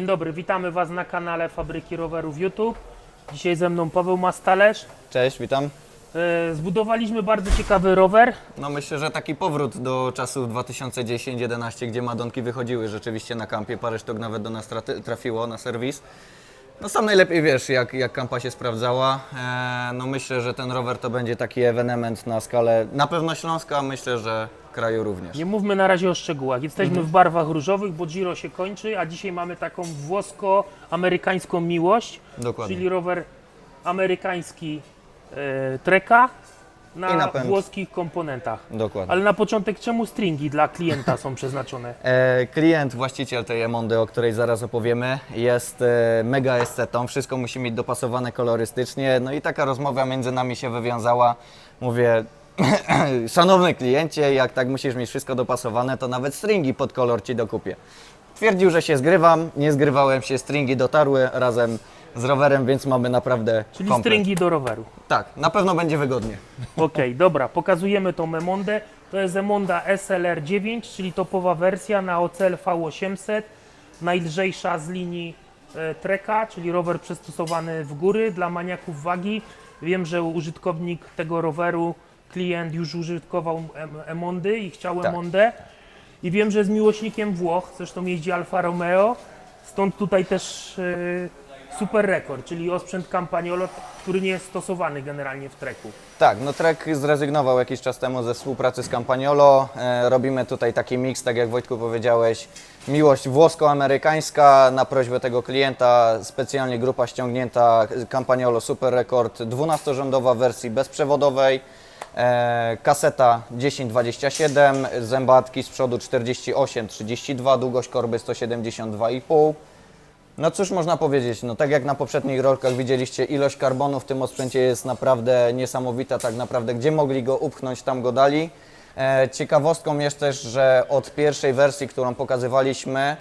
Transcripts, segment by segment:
Dzień dobry, witamy Was na kanale Fabryki Rowerów YouTube. Dzisiaj ze mną Paweł Mastalerz. Cześć, witam. E, Zbudowaliśmy bardzo ciekawy rower. No myślę, że taki powrót do czasów 2010-11, gdzie Madonki wychodziły rzeczywiście na kampie, parę sztuk nawet do nas trafiło na serwis. No sam najlepiej wiesz, jak, jak kampa się sprawdzała. Eee, no myślę, że ten rower to będzie taki ewenement na skalę na pewno Śląska, a myślę, że kraju również. Nie mówmy na razie o szczegółach. Jesteśmy w barwach różowych, bo Giro się kończy, a dzisiaj mamy taką włosko-amerykańską miłość. Dokładnie. Czyli rower amerykański e, Treka na, włoskich komponentach. Dokładnie. Ale na początek, czemu stringi dla klienta są przeznaczone? E, klient, właściciel tej Emondy, o której zaraz opowiemy, jest e, mega estetą. Wszystko musi mieć dopasowane kolorystycznie. No i taka rozmowa między nami się wywiązała. Mówię, szanowny kliencie, jak tak musisz mieć wszystko dopasowane, to nawet stringi pod kolor ci dokupię. Twierdził, że się zgrywam, nie zgrywałem się, stringi dotarły razem z rowerem, więc mamy naprawdę Czyli komplet. stringi do roweru. Tak, na pewno będzie wygodnie. Okej, dobra, pokazujemy tą Emondę. To jest Emonda SLR9, czyli topowa wersja na OCL V800, najlżejsza z linii e, Treka, czyli rower przystosowany w góry dla maniaków wagi. Wiem, że użytkownik tego roweru, klient już użytkował em- Emondy i chciał Tak. Emondę. I wiem, że jest miłośnikiem Włoch, zresztą jeździ Alfa Romeo, stąd tutaj też e, super rekord, czyli osprzęt Campagnolo, który nie jest stosowany generalnie w treku. Tak, no Trek zrezygnował jakiś czas temu ze współpracy z Campagnolo. E, robimy tutaj taki miks, tak jak Wojtku powiedziałeś, miłość włosko-amerykańska. Na prośbę tego klienta specjalnie grupa ściągnięta Campagnolo Super Record 12-rządowa w wersji bezprzewodowej. E, kaseta 1027, zębatki z przodu 48-32, długość korby 172,5. No cóż można powiedzieć, no tak jak na poprzednich rolkach widzieliście, ilość karbonu w tym osprzęcie jest naprawdę niesamowita, tak naprawdę gdzie mogli go upchnąć, tam go dali. E, ciekawostką jest też, że od pierwszej wersji, którą pokazywaliśmy,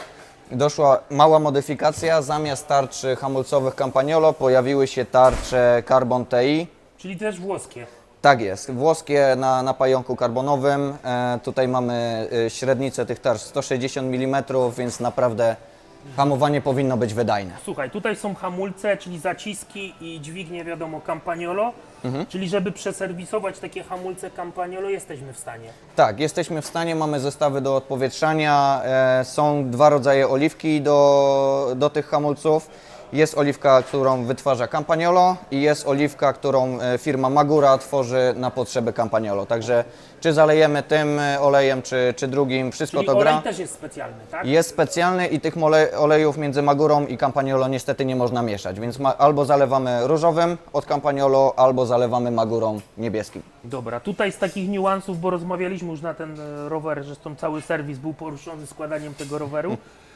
doszła mała modyfikacja, zamiast tarczy hamulcowych Campagnolo pojawiły się tarcze Carbon TI. Czyli też włoskie. Tak jest, włoskie na, na pająku karbonowym. E, tutaj mamy e, średnicę tych tarcz 160 mm, więc naprawdę hamowanie powinno być wydajne. Słuchaj, tutaj są hamulce, czyli zaciski i dźwignie, wiadomo, Campagnolo. Czyli żeby przeserwisować takie hamulce Campagnolo jesteśmy w stanie. Tak, jesteśmy w stanie, mamy zestawy do odpowietrzania, e, są dwa rodzaje oliwki do, do tych hamulców. Jest oliwka, którą wytwarza Campagnolo i jest oliwka, którą e, firma Magura tworzy na potrzeby Campagnolo. Także czy zalejemy tym e, olejem, czy, czy drugim, wszystko Czyli to olej gra. też jest specjalny, tak? Jest specjalny i tych olejów między Magurą i Campagnolo niestety nie można mieszać, więc albo zalewamy różowym od Campagnolo, albo zalewamy Magurą niebieskim. Dobra, tutaj z takich niuansów, bo rozmawialiśmy już na ten e, rower, zresztą cały serwis był poruszony składaniem tego roweru. E,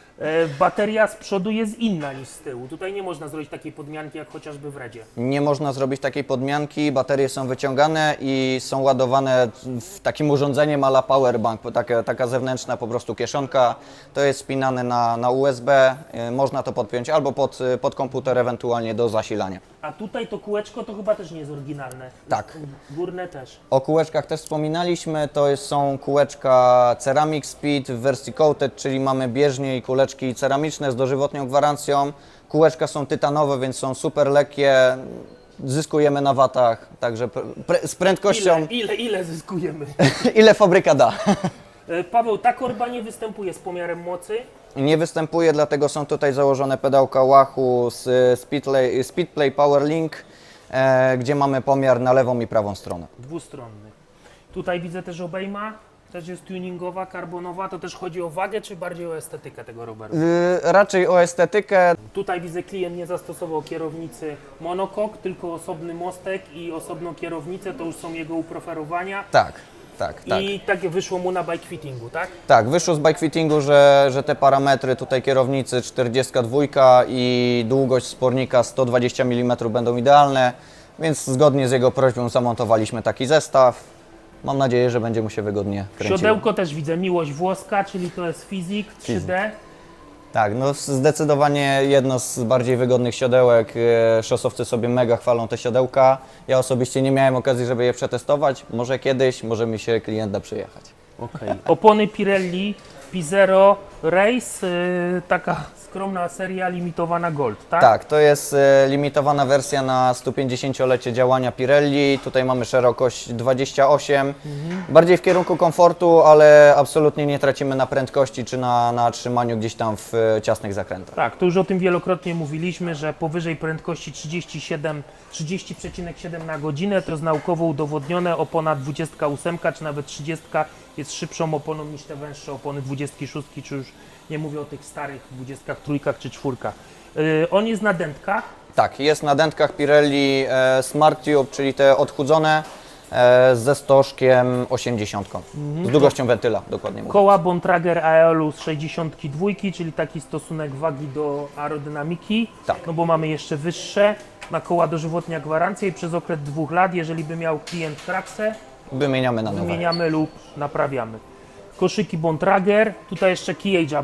bateria z przodu jest inna niż z tyłu. Tutaj nie można zrobić takiej podmianki jak chociażby w Redzie. Nie można zrobić takiej podmianki, baterie są wyciągane i są ładowane w takim urządzeniem ala powerbank, taka, taka zewnętrzna po prostu kieszonka. To jest spinane na, na USB, y, można to podpiąć albo pod, y, pod komputer, ewentualnie do zasilania. A tutaj to kółeczko to chyba też nie jest oryginalne. Tak. Górne też. O kółeczkach też wspominaliśmy, to jest, są kółeczka Ceramic Speed w wersji coated, czyli mamy bieżnie i kuleczki ceramiczne z dożywotnią gwarancją. Kółeczka są tytanowe, więc są super lekkie, zyskujemy na watach, także z prędkością Ile, ile, ile zyskujemy? ile fabryka da. E, Paweł, ta korba nie występuje z pomiarem mocy. Nie występuje, dlatego są tutaj założone pedałka Wahoo z y, Speedplay, Speedplay Power Link, e, gdzie mamy pomiar na lewą i prawą stronę. Dwustronny. Tutaj widzę też obejma, też jest tuningowa, karbonowa. To też chodzi o wagę, czy bardziej o estetykę tego roweru? Y, raczej o estetykę, Tutaj widzę, klient nie zastosował kierownicy monokok, tylko osobny mostek i osobną kierownicę. To już są jego upreferowania. tak, tak, tak. I takie wyszło mu na bike fittingu, tak? Tak, wyszło z bike fittingu, że, że te parametry tutaj kierownicy 42 i długość spornika 120 mm będą idealne, więc zgodnie z jego prośbą zamontowaliśmy taki zestaw. Mam nadzieję, że będzie mu się wygodnie kręciło. Siodełko też widzę, miłość włoska, czyli to jest Fizik 3D. Tak, no zdecydowanie jedno z bardziej wygodnych siodełek. E, Szosowcy sobie mega chwalą te siodełka. Ja osobiście nie miałem okazji, żeby je przetestować. Może kiedyś, może mi się klient da przyjechać. Okej. Opony Pirelli P0 Race, y, taka skromna seria limitowana Gold, tak? Tak, to jest e, limitowana wersja na 150-lecie działania Pirelli. Tutaj mamy szerokość 28. Bardziej w kierunku komfortu, ale absolutnie nie tracimy na prędkości czy na, na trzymaniu gdzieś tam w e, ciasnych zakrętach. Tak, to już o tym wielokrotnie mówiliśmy, że powyżej prędkości 37, 30,7 na godzinę to jest naukowo udowodnione. Opona 28 czy nawet 30 jest szybszą oponą niż te węższe opony 26, czy już nie mówię o tych starych 23 czy 4. Yy, on jest na dętkach, Tak, jest na dętkach Pirelli e, Smart Tube, czyli te odchudzone e, ze stożkiem 80, z długością wentyla dokładnie mówiąc. koła Bontrager Aeolus 62, czyli taki stosunek wagi do aerodynamiki, Tak. no bo mamy jeszcze wyższe. Na koła dożywotnia gwarancja i przez okres dwóch lat, jeżeli by miał klient kraksę, Wymieniamy na nowe. Wymieniamy lub naprawiamy. Koszyki Bontrager, tutaj jeszcze Keyage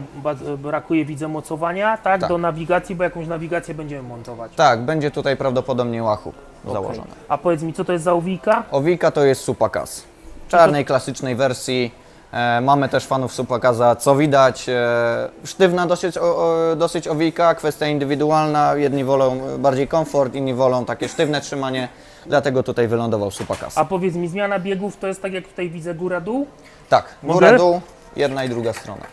brakuje, widzę, mocowania, tak, Tak. do nawigacji, bo jakąś nawigację będziemy montować. Tak, będzie tutaj prawdopodobnie łachu założony. A powiedz mi, co to jest za owijka? Owika to jest Supakas. Czarnej, klasycznej wersji. E, mamy też fanów Supakaza, co widać. E, sztywna dosyć, o, o, dosyć owika, kwestia indywidualna. Jedni wolą bardziej komfort, inni wolą takie sztywne trzymanie. Dlatego tutaj wylądował Supakas. A powiedz mi, zmiana biegów to jest tak, jak tutaj widzę, góra-dół? Tak, Model? górę, dół, jedna i druga strona.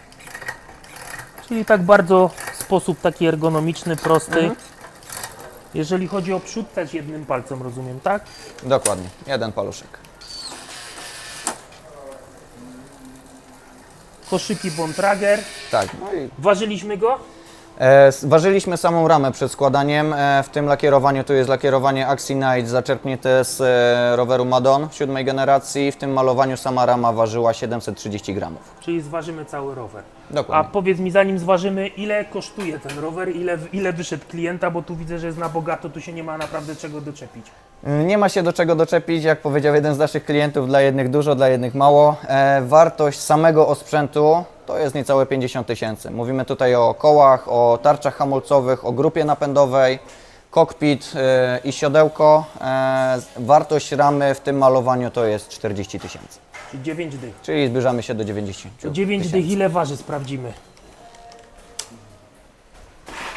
Czyli tak bardzo w sposób taki ergonomiczny, prosty. Mhm. Jeżeli chodzi o przód, też jednym palcem rozumiem, tak? Dokładnie, jeden paluszek. Koszyki Bontrager. Tak, no i Ważyliśmy go? E, Ważyliśmy samą ramę przed składaniem. E, W tym lakierowaniu tu jest lakierowanie Axi Night zaczerpnięte z e, roweru Madon siódmej generacji. W tym malowaniu sama rama ważyła 730 gramów. Czyli zważymy cały rower. A Dokładnie. powiedz mi, zanim zważymy, ile kosztuje ten rower, ile, ile wyszedł klienta, bo tu widzę, że jest na bogato, tu się nie ma naprawdę czego doczepić. Nie ma się do czego doczepić, jak powiedział jeden z naszych klientów, dla jednych dużo, dla jednych mało. Wartość samego osprzętu to jest niecałe 50 tysięcy. Mówimy tutaj o kołach, o tarczach hamulcowych, o grupie napędowej, kokpit e, i siodełko. E, wartość ramy w tym malowaniu to jest 40 tysięcy. Czyli 9 dych. Czyli zbliżamy się do 90 9 tysięcy. dych ile waży, sprawdzimy.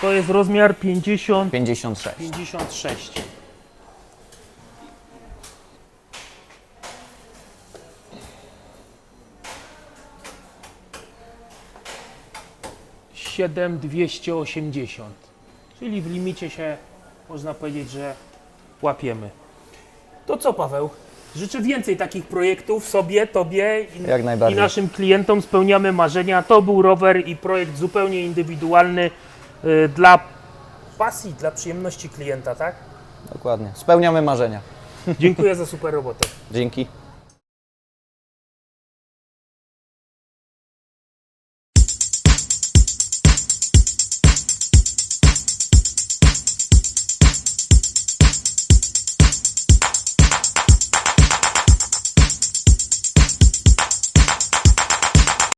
To jest rozmiar 50, 56. 56. Siedem dwieście osiemdziesiąt, czyli w limicie się można powiedzieć, że łapiemy. To co, Paweł? Życzę więcej takich projektów sobie, tobie i, i naszym klientom. Spełniamy marzenia. To był rower i projekt zupełnie indywidualny y, dla pasji, dla przyjemności klienta, tak? Dokładnie. Spełniamy marzenia. Dziękuję za super robotę. Dzięki.